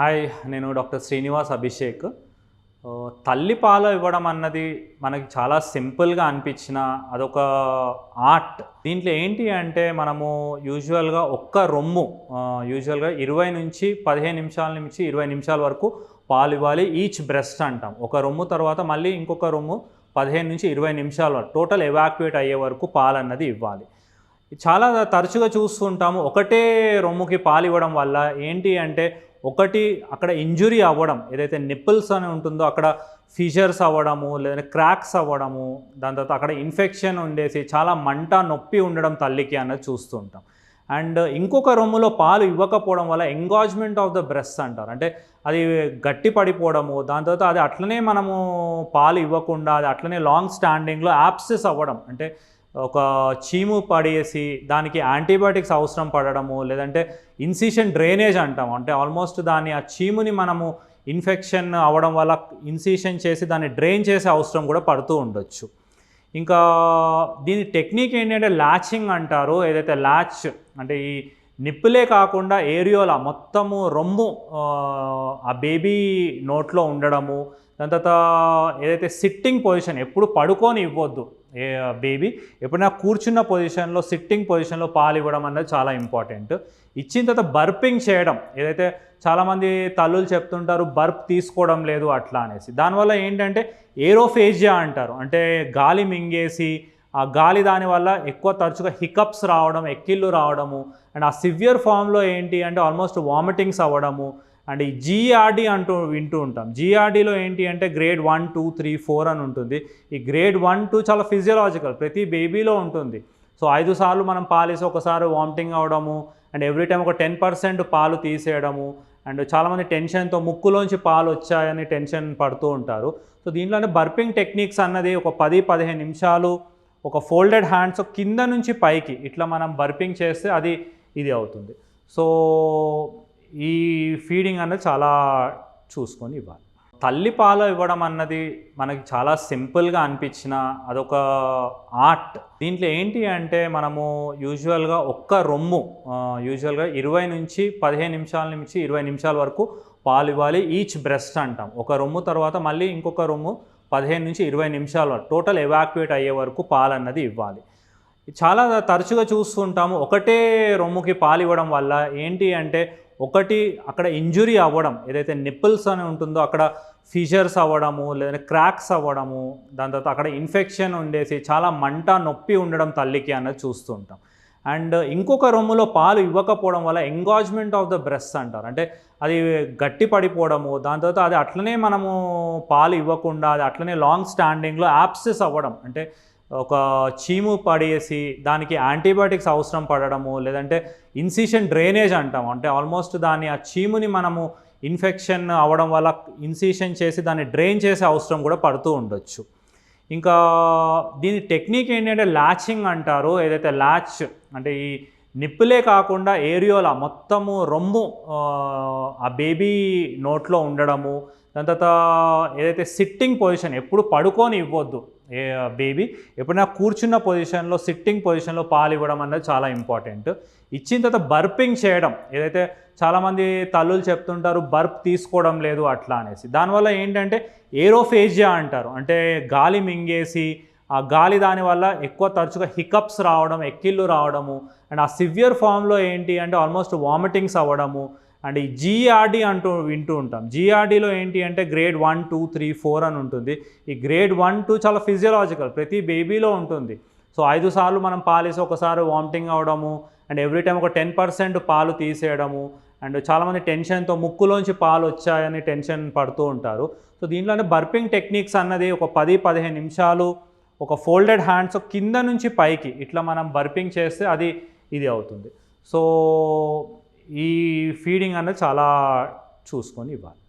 Hi నేను doctor Srinivas Abhishek. తల్లి పాలు ఇవ్వడం అన్నది మనకి చాలా సింపుల్గా అనిపించిన అదొక ఆర్ట్. దీంట్లో ఏంటి అంటే మనము యూజువల్గా ఒక్క రొమ్ము యూజువల్గా ఇరవై నుంచి పదిహేను నిమిషాల నుంచి ఇరవై నిమిషాల వరకు పాలు ఇవ్వాలి ఈచ్ బ్రెస్ట్ అంటాం. ఒక రొమ్ము తర్వాత మళ్ళీ ఇంకొక రొమ్ము పదిహేను నుంచి ఇరవై నిమిషాల వరకు టోటల్ ఎవాక్యుయేట్ అయ్యే వరకు పాలు అన్నది ఇవ్వాలి. చాలా తరచుగా చూస్తుంటాము ఒకటే రొమ్ముకి పాలు ఇవ్వడం వల్ల ఏంటి అంటే ఒకటి అక్కడ ఇంజురీ అవ్వడం ఏదైతే నిప్పుల్స్ అని ఉంటుందో అక్కడ ఫిషర్స్ అవ్వడము లేదంటే క్రాక్స్ అవ్వడము దాని తర్వాత అక్కడ ఇన్ఫెక్షన్ ఉండేసి చాలా మంట నొప్పి ఉండడం తల్లికి అన్నది చూస్తూ ఉంటాం. అండ్ ఇంకొక రొమ్ములో పాలు ఇవ్వకపోవడం వల్ల ఎంగాజ్మెంట్ ఆఫ్ ద బ్రెస్ట్ అంటారు. అంటే అది గట్టి పడిపోవడము దాని తర్వాత అది అట్లనే మనము పాలు ఇవ్వకుండా అది అట్లనే లాంగ్ స్టాండింగ్లో యాప్సెస్ అవ్వడం. అంటే ఒక చీము పడేసి దానికి యాంటీబయాటిక్స్ అవసరం పడడము లేదంటే ఇన్సిషన్ డ్రైనేజ్ అంటాం. అంటే ఆల్మోస్ట్ దాన్ని ఆ చీముని మనము ఇన్ఫెక్షన్ అవ్వడం వల్ల ఇన్సిషన్ చేసి దాన్ని డ్రైన్ చేసే అవసరం కూడా పడుతూ ఉండొచ్చు. ఇంకా దీని టెక్నిక్ ఏంటంటే లాచింగ్ అంటారు. ఏదైతే లాచ్ అంటే ఈ నిప్పులే కాకుండా ఏరియోలా మొత్తము రొమ్ము ఆ, బేబీ నోట్లో ఉండడము దాని తర్వాత ఏదైతే సిట్టింగ్ పొజిషన్ ఎప్పుడు పడుకొని ఇవ్వద్దు బేబీ ఎప్పుడైనా కూర్చున్న పొజిషన్లో సిట్టింగ్ పొజిషన్లో పాలు ఇవ్వడం అనేది చాలా ఇంపార్టెంట్ ఇచ్చిన తర్వాత బర్పింగ్ చేయడం ఏదైతే చాలామంది తల్లులు చెప్తుంటారు బర్ప్ తీసుకోవడం లేదు అట్లా అనేసి. దానివల్ల ఏంటంటే ఏరోఫేజియా అంటారు. అంటే గాలి మింగేసి ఆ గాలి దానివల్ల ఎక్కువ తరచుగా హికప్స్ రావడం ఎక్కిళ్ళు రావడము అండ్ ఆ సివియర్ ఫామ్లో ఏంటి అంటే ఆల్మోస్ట్ వామిటింగ్స్ అవ్వడము అండ్ ఈ జీఆర్డీ అంటూ వింటూ ఉంటాం. జీఆర్డీలో ఏంటి అంటే grade one two three four అని ఉంటుంది. ఈ గ్రేడ్ వన్ టూ చాలా ఫిజియలాజికల్ ప్రతి బేబీలో ఉంటుంది. సో ఐదు సార్లు మనం పాలేసి ఒకసారి వామిటింగ్ అవ్వడము అండ్ ఎవ్రీ టైం ఒక టెన్ పర్సెంట్ పాలు తీసేయడము అండ్ చాలామంది టెన్షన్తో ముక్కులోంచి పాలు వచ్చాయని టెన్షన్ పడుతూ ఉంటారు. సో దీంట్లోనే బర్పింగ్ టెక్నిక్స్ అన్నది ఒక పది పదిహేను నిమిషాలు ఒక ఫోల్డెడ్ హ్యాండ్స్ కింద నుంచి పైకి ఇట్లా మనం బర్పింగ్ చేస్తే అది ఇది అవుతుంది. సో ఈ ఫీడింగ్ అనేది చాలా చూసుకొని ఇవ్వాలి. తల్లి పాలు ఇవ్వడం అన్నది మనకి చాలా సింపుల్గా అనిపించిన అదొక ఆర్ట్ దీంట్లో ఏంటి అంటే మనము యూజువల్గా ఒక్క రొమ్ము యూజువల్గా ఇరవై నుంచి పదిహేను నిమిషాల నుంచి ఇరవై నిమిషాల వరకు పాలు ఇవ్వాలి ఈచ్ బ్రెస్ట్ అంటాం. ఒక రొమ్ము తర్వాత మళ్ళీ ఇంకొక రొమ్ము పదిహేను నుంచి ఇరవై నిమిషాల వరకు టోటల్ ఎవాక్యుయేట్ అయ్యే వరకు పాలు అన్నది ఇవ్వాలి. చాలా తరచుగా చూస్తుంటాము ఒకటే రొమ్ముకి పాలు ఇవ్వడం వల్ల ఏంటి అంటే ఒకటి అక్కడ ఇంజురీ అవ్వడం ఏదైతే నిప్పుల్స్ అని ఉంటుందో అక్కడ ఫీజర్స్ అవ్వడము లేదంటే క్రాక్స్ అవ్వడము దాని తర్వాత అక్కడ ఇన్ఫెక్షన్ ఉండేసి చాలా మంట నొప్పి ఉండడం తల్లికి అన్నది చూస్తూ ఉంటాం. అండ్ ఇంకొక రొమ్ములో పాలు ఇవ్వకపోవడం వల్ల ఎంగాజ్మెంట్ ఆఫ్ ద బ్రెస్ట్ అంటారు. అంటే అది గట్టి పడిపోవడము దాని తర్వాత అది అట్లనే మనము పాలు ఇవ్వకుండా అది అట్లనే లాంగ్ స్టాండింగ్లో యాప్సెస్ అవ్వడం. అంటే ఒక చీము పడేసి దానికి యాంటీబయాటిక్స్ అవసరం పడడము లేదంటే ఇన్సిషన్ డ్రైనేజ్ అంటాం. అంటే ఆల్మోస్ట్ దాన్ని ఆ చీముని మనము ఇన్ఫెక్షన్ అవ్వడం వల్ల ఇన్సిషన్ చేసి దాన్ని డ్రైన్ చేసే అవసరం కూడా పడుతూ ఉండొచ్చు. ఇంకా దీని టెక్నిక్ ఏంటంటే లాచింగ్ అంటారు. ఏదైతే లాచ్ అంటే ఈ నిప్పులే కాకుండా ఏరియోలా మొత్తము రొమ్ము ఆ, బేబీ నోట్లో ఉండడము దాని తర్వాత ఏదైతే సిట్టింగ్ పొజిషన్ ఎప్పుడు పడుకొని ఇవ్వద్దు బేబీ ఎప్పుడైనా కూర్చున్న పొజిషన్లో సిట్టింగ్ పొజిషన్లో పాలు ఇవ్వడం అనేది చాలా ఇంపార్టెంట్ ఇచ్చిన తర్వాత బర్పింగ్ చేయడం ఏదైతే చాలామంది తల్లులు చెప్తుంటారు బర్ప్ తీసుకోవడం లేదు అట్లా అనేసి. దానివల్ల ఏంటంటే ఏరోఫేజియా అంటారు. అంటే గాలి మింగేసి ఆ గాలి దానివల్ల ఎక్కువ తరచుగా హికప్స్ రావడం ఎక్కిళ్ళు రావడము అండ్ ఆ సివియర్ ఫామ్లో ఏంటి అంటే ఆల్మోస్ట్ వామిటింగ్స్ అవ్వడము అండ్ ఈ జీఆర్డీ అంటూ వింటూ ఉంటాం. జీఆర్డీలో ఏంటి అంటే grade one two three four అని ఉంటుంది. ఈ గ్రేడ్ వన్ టూ చాలా ఫిజియలాజికల్ ప్రతి బేబీలో ఉంటుంది. సో ఐదు సార్లు మనం పాలేసి ఒకసారి వామిటింగ్ అవడము అండ్ ఎవ్రీ టైం ఒక టెన్ పర్సెంట్ పాలు తీసేయడము అండ్ చాలామంది టెన్షన్తో ముక్కులోంచి పాలు వచ్చాయని టెన్షన్ పడుతూ ఉంటారు. సో దీంట్లోనే బర్పింగ్ టెక్నిక్స్ అన్నది ఒక పది పదిహేను నిమిషాలు ఒక ఫోల్డెడ్ హ్యాండ్స్ కింద నుంచి పైకి ఇట్లా మనం బర్పింగ్ చేస్తే అది ఇది అవుతుంది. సో ఈ ఫీడింగ్ అనేది చాలా చూసుకొని ఇవ్వాలి.